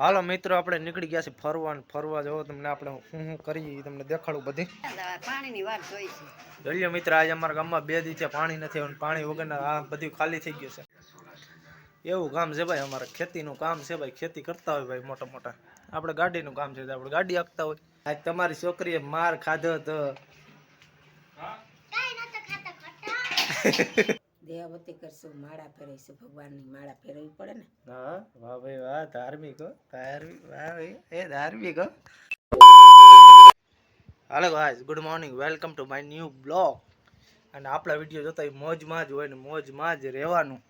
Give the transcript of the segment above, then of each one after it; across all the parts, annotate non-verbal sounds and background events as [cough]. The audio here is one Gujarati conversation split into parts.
હાલો મિત્રો આપણે નીકળી ગયા છે ફરવા ફરવા. જવો તમને આપણે હું હું કરીએ તમને દેખાડું બધી. પાણીની વાત જોઈ છે. જોઈ મિત્ર આજે અમારા ગામમાં બે દિવસે પાણી નથી પાણી વગરના આ બધું ખાલી થઈ ગયું છે. એવું કામ છે ભાઈ અમારે ખેતીનું કામ છે ભાઈ ખેતી કરતા હોય ભાઈ મોટા મોટા. આપણે ગાડીનું કામ છે આપણે ગાડી આપતા હોય. આજ તમારી છોકરીએ માર ખાધો તો [laughs] દેહાવતી કરશું માળા પહેરીશું ભગવાનની માળા પહેરવી પડે ને. હા વાહ ભાઈ વાહ ધાર્મિક હો ધાર્મિક વાહ ભાઈ એ ધાર્મિક હો. Hello guys good morning welcome to my new blog અને આપણા વીડિયો જોતા હોય મોજમાં જ હોય ને મોજમાં જ રહેવાનું.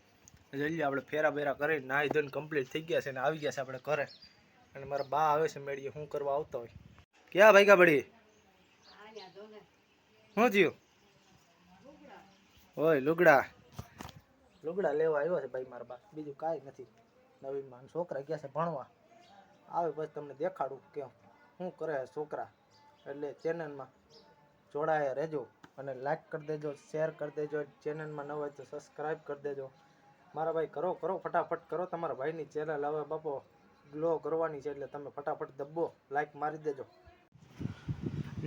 જલ્દી આપણે ફેરા બેરા કરીને નાહી ધોઈને કમ્પ્લીટ થઈ ગયા છે ને આવી ગયા છે આપણે ઘરે. અને મારા બા આવે છે મેળીએ શું કરવા આવતા હોય. ક્યાં ભાઈ કા શું થયું? ઓય લુગડા. લુગડા લેવા આવ્યો છે ભાઈ મારા બા. બીજું કાંઈ નથી. નવીનમાં છોકરા ગયા છે ભણવા. આવે પછી તમને દેખાડું કે શું કરે છે છોકરા. એટલે ચેનલમાં જોડાયા રહેજો અને લાઈક કરી દેજો શેર કરી દેજો. ચેનલમાં ન હોય તો સબસ્ક્રાઈબ કરી દેજો. મારા ભાઈ કરો કરો, ફટાફટ કરો. તમારા ભાઈની ચેનલ હવે બાપો ગ્લો કરવાની છે એટલે તમે ફટાફટ દબ્બો લાઈક મારી દેજો.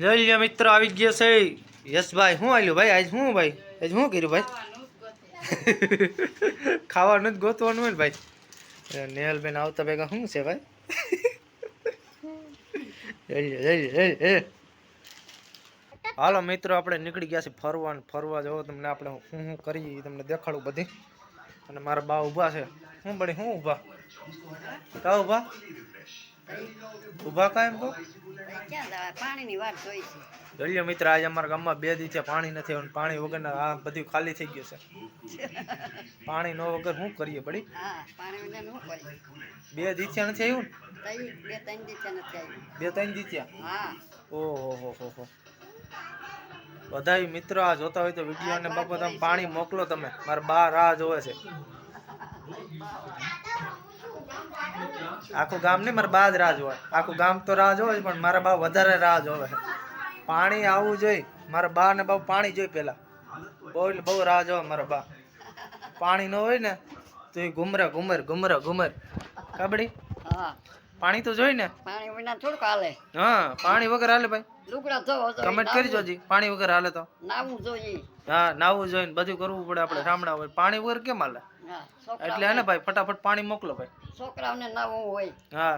જય મિત્ર, આવી ગયો છે. યશભાઈ, શું આવ્યું ભાઈ? આજ શું ભાઈ? આજ શું કર્યું ભાઈ? ખાવાનું જ ગોતવાનું હોય ને ભાઈ. નેહલ બેન આવતા ભેગા શું છે ભાઈ. હાલો મિત્રો, આપણે નીકળી ગયા છે ફરવા ફરવા જવો તમને આપણે શું શું કરીએ ઈ તમને દેખાડું બધી. અને મારા બા ઊભા છે. શું બની શું ઊભા? કા ઊભા? ઊભા કાયમ કો પાણીની વાત જોઈ છે. જોઈએ મિત્ર આજે અમારા ગામમાં બે દિવસે પાણી નથી આવ્યું પાણી વગર આ બધું ખાલી થઈ ગયું છે. પાણી નો વગર શું કરીએ બડી હા પાણી વિના શું કરી બે દિવસે નથી આવ્યું બે ત્રણ દિવસે નથી આવ્યું. બે ત્રણ દિવસે? ઓહો હો હો હો. બધાય મિત્રો આ જોતા હોય તો વીડિયો ને બાપા તમે પાણી મોકલો તમે. મારા બા રાહ જોવે છે. [laughs] આખું ગામ નહીં મારા બા જ રાહ જોવે આખું ગામ તો રાહ જોવે પણ મારા બા વધારે રાહ જોવે પાણી આવવું જોઈએ. મારા બા ને બહુ પાણી જોઈ પેલા બહુ એટલે બહુ રાહ જોવે મારા બા. પાણી ન હોય ને તો એ ઘુમરે ઘુમર ઘુમરે ઘુમર. કાબડી? પાણી તો જોઈ ને? પાણી વિના થોડુંક હાલે. હા પાણી વગર હાલે ભાઈ. લુગડા ધોવો કમેન્ટ કરી જોજી પાણી વગર હાલે તો. નાવું જોઈએ. હા નાવું જોઈએ બધું કરવું પડે આપણે રામડા હોય. પાણી વગર કેમ હાલે? એટલે હે ને ભાઈ ફટાફટ પાણી મોકલો ભાઈ. છોકરાઓને નાવું હોય. હા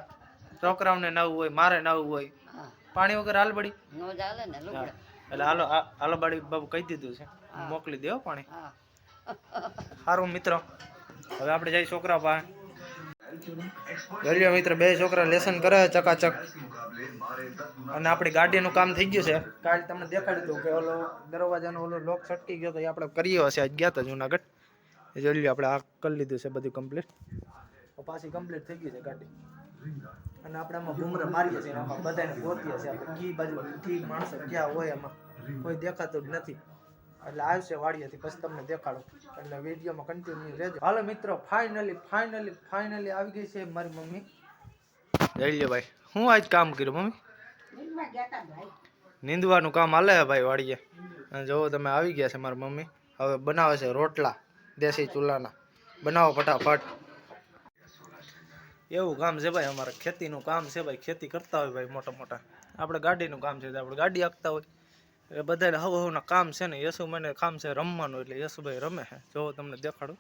છોકરાઓને નાવું હોય મારે નાવું હોય. પાણી વગર હાલ બડી. નો ચાલે ને લુગડા. એટલે હાલો હાલબડી હાલો બાડી બાબુ કહી દીધું છે. મોકલી દેવો પાણી. સારું મિત્રો હવે આપણે જઈ છોકરા પાસે. ગલ્યો મિત્ર બે છોકરા લેસન કરે ચકાચક. અને આપણી ગાડીનું કામ થઈ ગયું છે. કાલ તમને દેખાડ્યું હતું કે ઓલો દરવાજાનો ઓલો લોક છટકી ગયો તો એ આપણે કરીએ હશે. આજ ગયા હતા જુનાગઢ. એ જોઈ આપણે આ કરી લીધું છે બધું કમ્પ્લીટ પાછી કમ્પ્લીટ થઈ ગઈ છે ગાડી. અને આપણે આમાં ઘૂમરે મારીએ છીએ આમાં બધાને ગોતીએ છીએ આપણે. કી બાજુ ઠીક માણસો ક્યાં હોય એમાં કોઈ દેખાતું જ નથી. એટલે આવશે વાડીએથી પછી તમને દેખાડો. એટલે વિડીયોમાં કન્ટિન્યુ રહેજો. હાલો મિત્રો ફાઇનલી ફાઇનલી ફાઇનલી આવી ગઈ છે મારી મમ્મી. જઈ લે ભાઈ હું આજ કામ કર્યું મમ્મી? નીંદવાનું કામ હાલે ભાઈ વાડીએ. અને જોવો તમે આવી ગયા છે મારી મમ્મી. હવે બનાવે છે રોટલા. દેશી ચૂલાના. બનાવો ફટાફટ. એવું કામ છે ભાઈ અમારે ખેતીનું કામ છે ભાઈ ખેતી કરતા હોય ભાઈ મોટા મોટા. આપણે ગાડીનું કામ છે આપણે ગાડી આપતા હોય. એ બધાને હવ હવના કામ છે ને યશુ મને કામ છે રમવાનું એટલે યશુભાઈ રમે છે. જો તમને દેખાડું.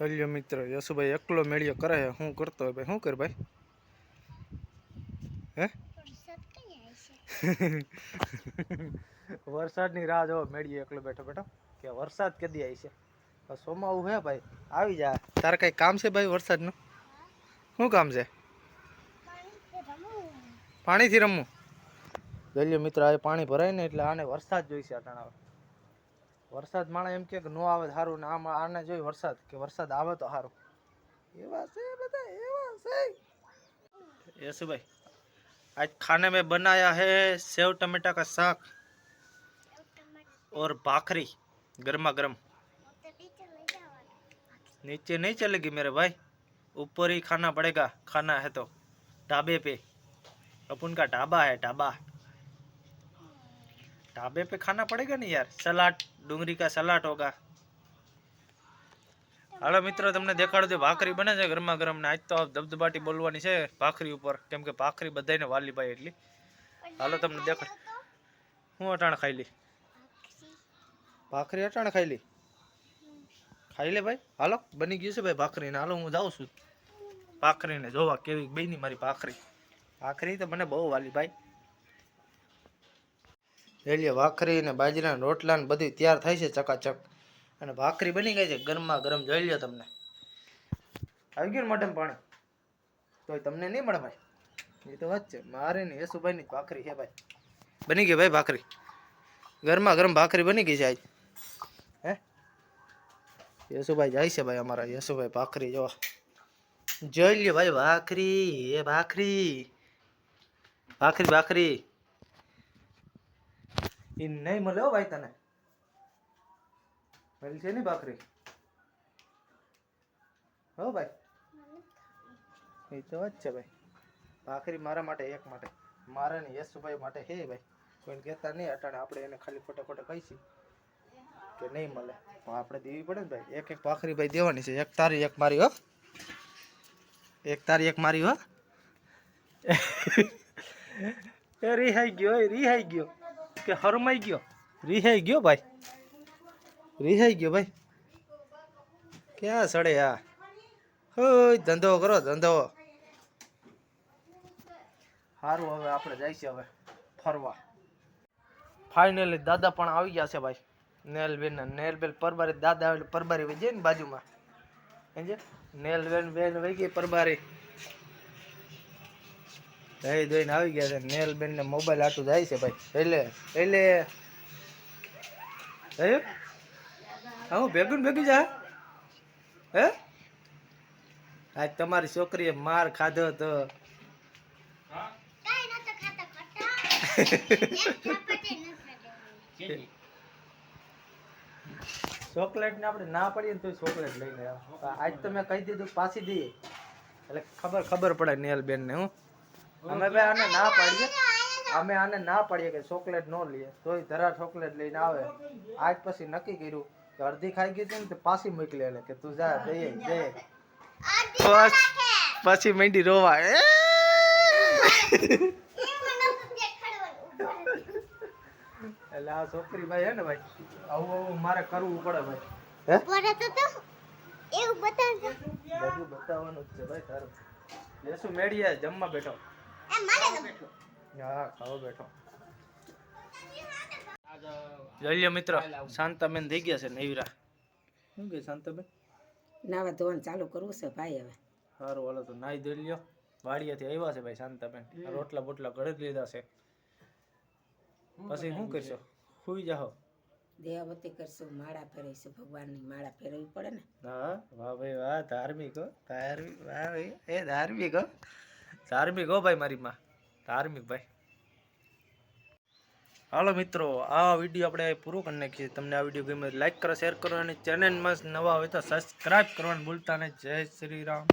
હલ્યો મિત્ર યશુભાઈ એકલો મેળ્યો કરે છે શું કરતો હોય ભાઈ શું કર ભાઈ? હે? વરસાદની રાહ જો મેળીએ એકલો બેઠો બેઠો કે વરસાદ કદી આવી છે? સોમાવું હે ભાઈ આવી જા તારે કઈ કામ છે ભાઈ વરસાદનું શું કામ છે પાણીથી રમવું ગલ્યો મિત્ર આ પાણી ભરાય ને એટલે આને વરસાદ જોઈશે અટાણ આવે વરસાદ માણસ એમ કે ન આવે તો સારું ને આમાં આને જોઈ વરસાદ કે વરસાદ આવે તો સારું એવા છે બધા એવા છે યશુભાઈ आज खाने में बनाया है सेव टमाटर का साग और भाखरी गर्मा गर्म नीचे नहीं चलेगी मेरे भाई ऊपर ही खाना पड़ेगा खाना है तो ढाबे पे अपन का ढाबा है ढाबा ढाबे पे खाना पड़ेगा नहीं यार सलाद डूंगरी का सलाद होगा હાલો મિત્રો તમને દેખાડું તો ભાખરી બને છે ગરમા ગરમ ને આજ તો ધબધબાટી બોલવાની છે ભાખરી ઉપર કેમ કે ભાખરી બધાને વાલી ભાઈ એટલી હાલો તમને દેખાડ હું અટાણ ખાઈ લી ભાખરી અટાણ ખાઈ લી ખાઈ લે ભાઈ. હાલો, બની ગયું છે ભાઈ ભાખરી ને હાલો, હું જાઉં છું. ભાખરીને જોવા કેવી બની મારી ભાખરી. ભાખરી તો મને બહુ વાલી ભાઈ. એટલે ભાખરી ને બાજરાના રોટલા ને બધું તૈયાર થાય છે ચકાચક. અને ભાખરી બની ગઈ છે ગરમા ગરમ. જોઈ લ્યો તમને. આવી ગયું ને મોઢામાં પાણી? તો તમને નહીં મળે ભાઈ. એ તો વાત છે. મારે ને યશુભાઈ ની ભાખરી છે ભાઈ. બની ગઈ ભાઈ ભાખરી. ગરમા ગરમ ભાખરી બની ગઈ છે આજ. યશુભાઈ જાય છે ભાઈ અમારા યશુભાઈ ભાખરી જો જોઈ લ્યો ભાઈ ભાખરી, એ ભાખરી. ભાખરી ભાખરી. એ નહીં મળે હો ભાઈ તને. મળી છે ને ભાખરી? હો ભાઈ. એ તો વાત છે ભાઈ. ભાખરી મારા માટે, એક માટે. મારા ને યશુભાઈ માટે હે ભાઈ. કોઈ કહેતા નહીં અટાણે આપણે એને ખાલી ખોટે ખોટે કહીશું. કે નહીં મળે? પણ આપણે દેવી પડે ને ભાઈ? એક એક ભાખરી ભાઈ દેવાની છે. એક તારી, એક મારી, હો. એક તારી, એક મારી, હો. એ રિહાઈ ગયો, એ રિહાઈ ગયો. કે હરમાઈ ગયો? રિહાઈ ગયો ભાઈ? રિહાઈ ગયો ભાઈ? ક્યાં સડે આ? હોય ધંધો કરો, ધંધો. સારું હવે આપણે જઈશું હવે ફરવા. ફાઇનલી દાદા પણ આવી ગયા છે ભાઈ. નેલબેન નેલબેન પરબારી દાદા એટલે પરબારી વહી જાય ને બાજુમાં. સમજે નેલબેન બેન વહી ગઈ પરબારી. દઈ ધોઈને આવી ગયા છે નેલબેન ને મોબાઈલ આટું જાય છે ભાઈ. એટલે એટલે હે? હા હું ભેગું ભેગું જા. હે? આજ તમારી છોકરીએ માર ખાધો તો ચોકલેટ [laughs] ને આપણે ના પડીએ ને તો ચોકલેટ લઈને આવો. આજ તો મેં કહી દીધું પાછી દઈએ. એટલે ખબર ખબર પડે નેલ બેન ને હું. અમે ભાઈ આને ના પાડીએ. અમે આને ના પાડીએ કે ચોકલેટ ન લઈએ. તોય ધરા ચોકલેટ લઈને આવે. આજ પછી નક્કી કર્યું કે અડધી ખાઈ ગઈ હતી ને તો પાછી મોકલી એને કે તું જા જઈએ જઈએ પછી મંડી રોવા એ! એટલે આ છોકરી ભાઈ હે ને ભાઈ આવું આવું મારે કરવું પડે ભાઈ. હે? બધું બતાવવાનું જ છે ભાઈ તારું. લેસુ મેડિયા જમવા બેઠો. હા ખાવા બેઠો. જલ્યો મિત્ર શાંતાબેન થઈ ગયા છે નેવરા. શું કે શાંતાબેન? નાવા ધોવાનું ચાલુ કરવું છે ભાઈ હવે. સારું હાલો તો નાઈ ધોઈ લ્યો. વાડિયાથી આવ્યા છે ભાઈ શાંતાબેન. રોટલા બોટલા ઘરે જ લીધા છે. પછી શું કરશો? સુઈ જાઓ. દેવાવતી કરશું માળા ફેરવીશું ભગવાનની માળા ફેરવવી પડે ને? હા વાહ ભાઈ વાહ ધાર્મિક હો ધાર્મિક વાહ ભાઈ એ ધાર્મિક હો. ધાર્મિક હો ભાઈ મારી માં ધાર્મિક ભાઈ. હાલો મિત્રો આ વીડિયો આપણે પૂરો કરી નાખીએ. તમને આ વીડિયો ગમે લાઈક કરો શેર કરો અને ચેનલમાં નવા હોય તો સબસ્ક્રાઈબ કરવાનું ભૂલતા નહીં. જય શ્રી રામ.